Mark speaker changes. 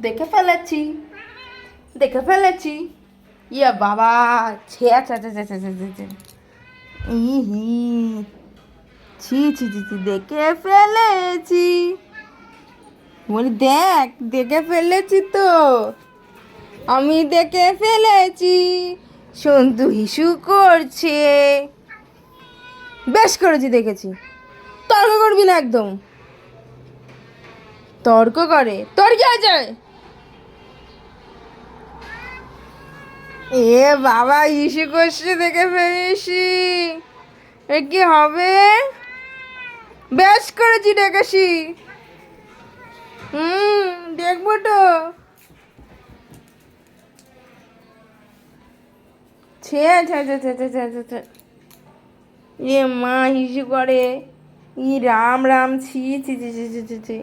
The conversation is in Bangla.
Speaker 1: দেখে ফেলেছি দেখে ফেলেছি। ইয়ে বাবা, ছে আচ্ছা আচ্ছা আচ্ছা আচ্ছা ইহি, ছি ছি ছি ছি, দেখে ফেলেছি। বলি, দেখ, দেখে ফেলেছি তো। আমি দেখে ফেলেছি, সন্তু হিসু করছে। বেশ করেছি দেখেছি। তর্ক করবি না একদম। তর্ক করে। তোর কি আছে এ বাবা, ইসি করছে দেখে ফেলেছি। এ কি হবে? বেশ করেছি ডেকেছি। হুম, দেখব তো। ছে ছে ছে ছে ছে এ মা হিসু করে। ই রাম রাম ছি ছি ছি ছি ছি ছি।